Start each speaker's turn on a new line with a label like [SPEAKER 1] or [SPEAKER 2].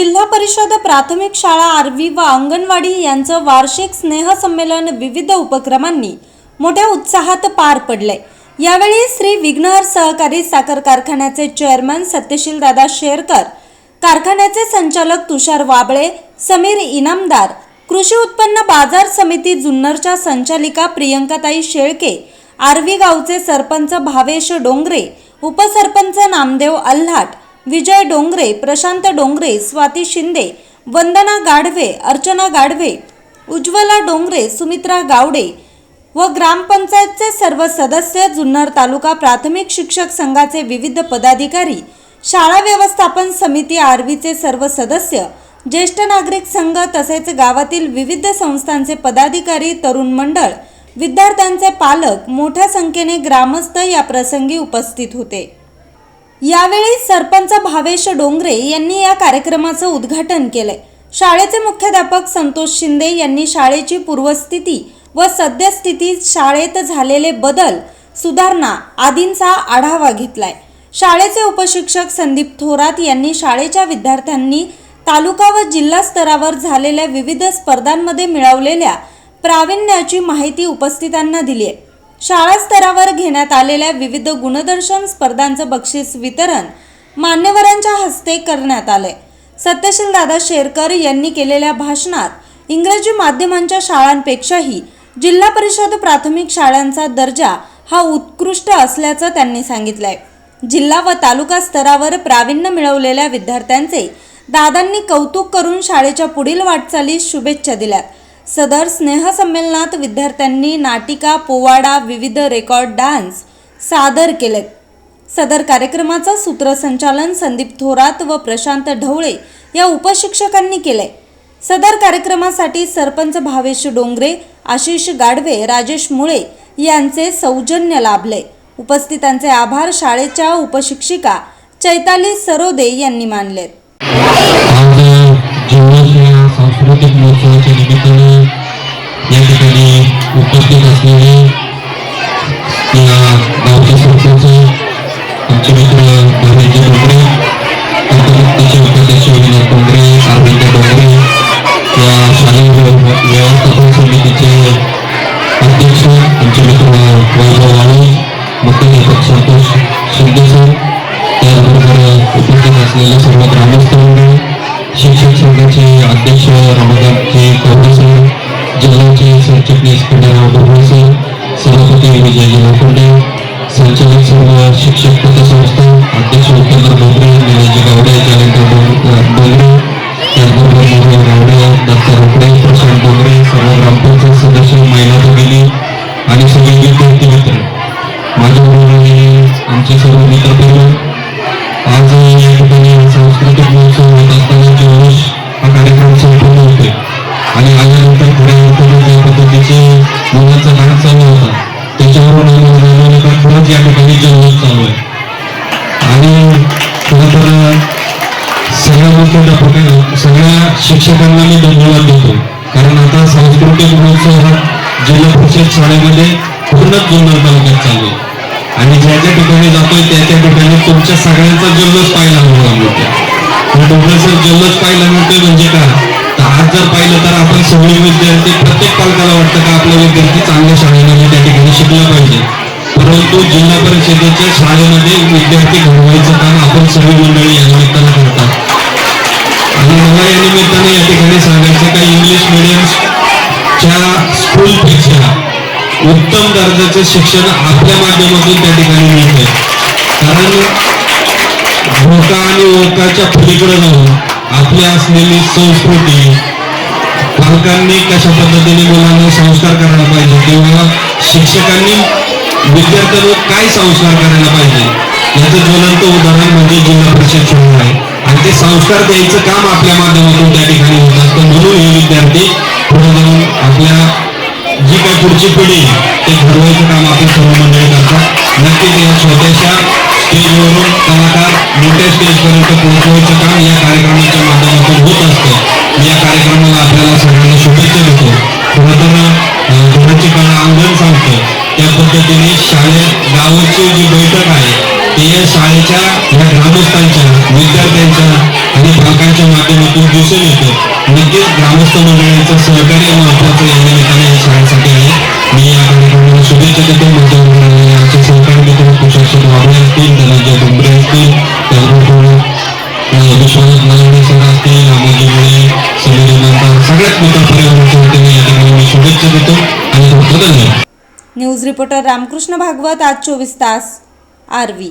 [SPEAKER 1] जिल्हा परिषद प्राथमिक शाळा आरवी व अंगणवाडी यांचं वार्षिक स्नेहसंमेलन विविध उपक्रमांनी मोठ्या उत्साहात पार पडले यावेळी श्री विघ्नहर सहकारी साखर कारखान्याचे चेअरमन सत्यशील दादा शेरकर कारखान्याचे संचालक तुषार वाबळे समीर इनामदार कृषी उत्पन्न बाजार समिती जुन्नरच्या संचालिका प्रियंकाताई शेळके आरवी गावचे सरपंच भावेश डोंगरे उपसरपंच नामदेव अल्हाट विजय डोंगरे प्रशांत डोंगरे स्वाती शिंदे वंदना गाढवे अर्चना गाढवे उज्ज्वला डोंगरे सुमित्रा गावडे व ग्रामपंचायतचे सर्व सदस्य जुन्नर तालुका प्राथमिक शिक्षक संघाचे विविध पदाधिकारी शाळा व्यवस्थापन समिती आरवीचे सर्व सदस्य ज्येष्ठ नागरिक संघ तसेच गावातील विविध संस्थांचे पदाधिकारी तरुण मंडळ विद्यार्थ्यांचे पालक मोठ्या संख्येने ग्रामस्थ या प्रसंगी उपस्थित होते. यावेळी सरपंच भावेश डोंगरे यांनी या कार्यक्रमाचं उद्घाटन केलंय. शाळेचे मुख्याध्यापक संतोष शिंदे यांनी शाळेची पूर्वस्थिती व सद्यस्थिती शाळेत झालेले बदल सुधारणा आदींचा आढावा घेतलाय. शाळेचे उपशिक्षक संदीप थोरात यांनी शाळेच्या विद्यार्थ्यांनी तालुका व जिल्हा स्तरावर झालेल्या विविध स्पर्धांमध्ये मिळवलेल्या प्रावीण्याची माहिती उपस्थितांना दिली आहे शाळा स्तरावर घेण्यात आलेल्या विविध गुणदर्शन स्पर्धांचं बक्षीस वितरण मान्यवरांच्या हस्ते करण्यात आलंय. सत्यशील दादा शेरकर यांनी केलेल्या भाषणात इंग्रजी माध्यमांच्या शाळांपेक्षाही जिल्हा परिषद प्राथमिक शाळांचा दर्जा हा उत्कृष्ट असल्याचं त्यांनी सांगितलंय. जिल्हा व तालुका स्तरावर प्रावीण्य मिळवलेल्या विद्यार्थ्यांचे दादांनी कौतुक करून शाळेच्या पुढील वाटचालीस शुभेच्छा दिल्यात. सदर स्नेहसंमेलनात विद्यार्थ्यांनी नाटिका पोवाडा विविध रेकॉर्ड डान्स सादर केलेत. सदर कार्यक्रमाचं सूत्रसंचालन संदीप थोरात व प्रशांत ढवळे या उपशिक्षकांनी केले सदर कार्यक्रमासाठी सरपंच भावेश डोंगरे आशिष गाडवे राजेश मुळे यांचे सौजन्य लाभले. उपस्थितांचे आभार शाळेच्या उपशिक्षिका चैताली सरोदे यांनी मानलेत.
[SPEAKER 2] असलेले सर्व ग्रामस्थ शिक्षक संघाचे अध्यक्ष रमाकांतजी कवडे सर जिल्ह्याचे सरचिटणीस खंडेराव ढोबळे सर सभापती विजयजी लोखंडे संचालक सर्व शिक्षक पतसंस्था अध्यक्ष उपेंद्र भोगरे निलेजी गावडे जयंत डोंगरे त्याचबरोबर मोहन गावडे दत्ता रोकडे प्रशांत डोंगरे सर्व ग्रामपंचायत सदस्य महिला भगिनी आणि सगळे विद्यार्थी मित्र. माझ्याबरोबर आमचे सर्व सगळ्या मुख्याध्यापकांना सगळ्या शिक्षकांना मी धन्यवाद देतो कारण आता सांस्कृतिक महोत्सव हा जिल्हा परिषद शाळेमध्ये पूर्णच जुन्नर तालुक्यात चालू आहे. आणि ज्या ज्या ठिकाणी जातोय त्या त्या ठिकाणी तुमच्या सगळ्यांचा जल्लोष पाहायला मिळाला मिळतो डोंगर सर जल्लोष पाहायला मिळतोय म्हणजे का? आज जर पाहिलं तर आपण सगळे विद्यार्थी प्रत्येक पालकाला वाटतं का आपले विद्यार्थी चांगल्या शाळेमध्ये त्या ठिकाणी शिकला पाहिजे? परंतु जिल्हा परिषदेच्या शाळेमध्ये विद्यार्थी घडवायचं काम आपण सगळी मंडळी या निमित्तानं करतात. आणि मला या निमित्ताने या ठिकाणी सांगायचं का इंग्लिश मिडियमच्या स्कूलपेक्षा उत्तम दर्जाचं शिक्षण आपल्या माध्यमातून त्या ठिकाणी मिळतंय कारण भोका आणि ओकाच्या पलीकडे जाऊन आपली असलेली संस्कृती पालकांनी कशा पद्धतीने मुलांना संस्कार करायला पाहिजे किंवा शिक्षकांनी विद्यार्थ्यांवर काय संस्कार करायला पाहिजे? याचं ज्वलंत उदाहरण म्हणजे जिल्हा परिषद शाळा आहे. आणि ते संस्कार द्यायचं काम आपल्या माध्यमातून त्या ठिकाणी होत असतं म्हणून हे विद्यार्थी पुढे जाऊन आपल्या जी काय पुढची पिढी ते घडवायचं काम आपण सर्व मंडळी करतात. नक्कीच या छोट्याशा स्टेजवरून कलाकार मोठ्या स्टेजपर्यंत पोहोचवायचं काम या कार्यक्रमाच्या माध्यमातून होत असतं. या कार्यक्रमाला आपल्याला सगळ्यांना शुभेच्छा देतो. खरं तर घराची कला अंगण सांगतो. त्या पद्धतीने शाळेत गावाची जी पालकांच्या माध्यमातून दिसून येतं. नक्कीच ग्रामस्थ मंडळाचं सहकार्य महत्वाचं या निमित्ताने या शाळेसाठी आहे. मी या कार्यक्रमाला शुभेच्छा देतो. माझ्या मंडळाला आमचे सहकारी मित्र कुशाक्षर वाबळे असतील धनंजय डुंबरे असतील त्याचबरोबर विश्वनाथ नारायण सर असतील रामाजी मुळे समीर इमानदार सगळ्यात मोठ्या परिवाराच्या वतीने या ठिकाणी मी शुभेच्छा देतो आणि धन्यवाद.
[SPEAKER 1] न्यूज रिपोर्टर रामकृष्ण भागवत आज चोवीस तास आरवी.